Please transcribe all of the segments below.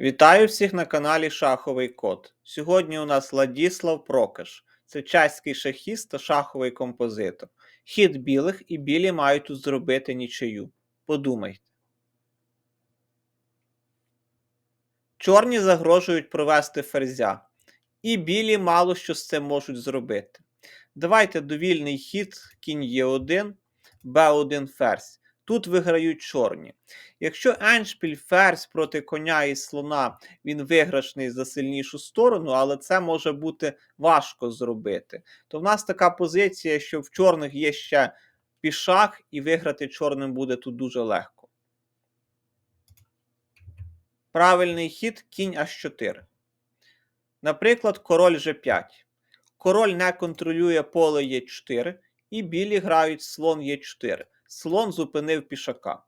Вітаю всіх на каналі Шаховий Код. Сьогодні у нас Ладіслав Прокаш. Це чеський шахіст та шаховий композитор. Хід білих і білі мають тут зробити нічию. Подумайте. Чорні загрожують провести ферзя. І білі мало що з цим можуть зробити. Давайте довільний хід кінь Е1, Б1 ферзь. Тут виграють чорні. Якщо Еншпіль ферзь проти коня і слона, він виграшний за сильнішу сторону, але це може бути важко зробити. То в нас така позиція, що в чорних є ще пішак, і виграти чорним буде тут дуже легко. Правильний хід кінь H4. Наприклад, король G5. Король не контролює поле Е4, і білі грають слон Е4. Слон зупинив пішака.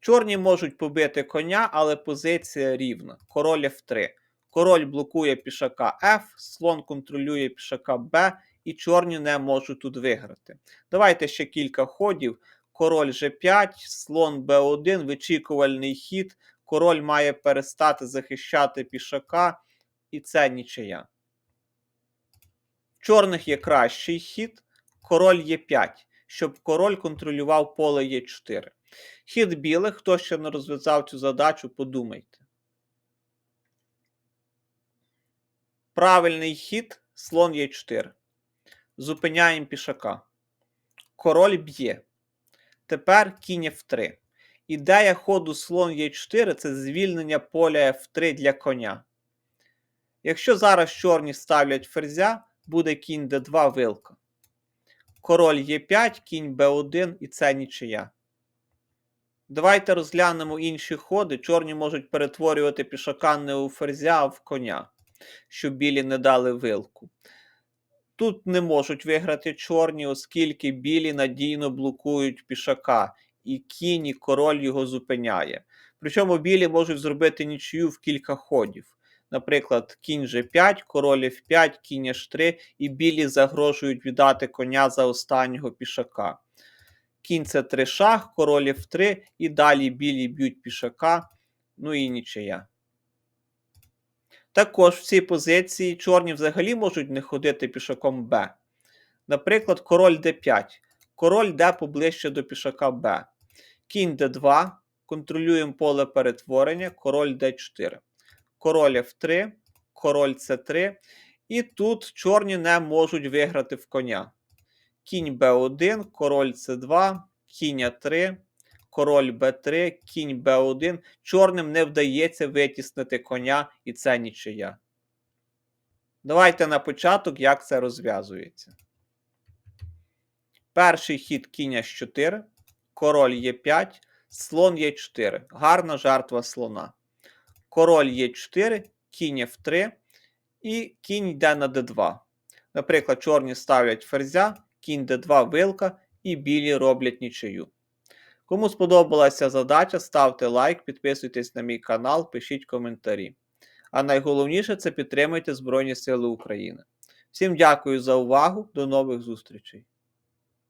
Чорні можуть побити коня, але позиція рівна. Король F3. Король блокує пішака F, слон контролює пішака Б, і чорні не можуть тут виграти. Давайте ще кілька ходів. Король G5, слон B1, вичікувальний хід. Король має перестати захищати пішака, і це нічия. В чорних є кращий хід. Король Е5, щоб король контролював поле Е4. Хід білих, хто ще не розв'язав цю задачу, подумайте. Правильний хід слон Е4. Зупиняємо пішака. Король б'є. Тепер кінь F3. Ідея ходу слон Е4 це звільнення поля F3 для коня. Якщо зараз чорні ставлять ферзя, буде кінь d2 вилка. Король Е5, кінь Б1 і це нічия. Давайте розглянемо інші ходи. Чорні можуть перетворювати пішака не у ферзя, а в коня, щоб білі не дали вилку. Тут не можуть виграти чорні, оскільки білі надійно блокують пішака, і кінь і король його зупиняє. Причому білі можуть зробити нічию в кілька ходів. Наприклад, кінь G5, король F5, кінь H3, і білі загрожують віддати коня за останнього пішака. Кінь це 3 шах, король F3, і далі білі б'ють пішака, ну і нічия. Також в цій позиції чорні взагалі можуть не ходити пішаком Б. Наприклад, король d5. Король йде поближче до пішака Б. Кінь d2. Контролюємо поле перетворення, король d4. Король F3, король С3. І тут чорні не можуть виграти в коня. Кінь Б1, король С2, кінь А3, король Б3, кінь Б1. Чорним не вдається витіснити коня, і це нічия. Давайте на початок, як це розв'язується. Перший хід кінь H4, король Е5, слон Е4. Гарна жертва слона. Король Е4, кінь F3 і кінь йде на d2. Наприклад, чорні ставлять ферзя, кінь d2 вилка і білі роблять нічию. Кому сподобалася задача, ставте лайк, підписуйтесь на мій канал, пишіть коментарі. А найголовніше це підтримуйте Збройні Сили України. Всім дякую за увагу, до нових зустрічей!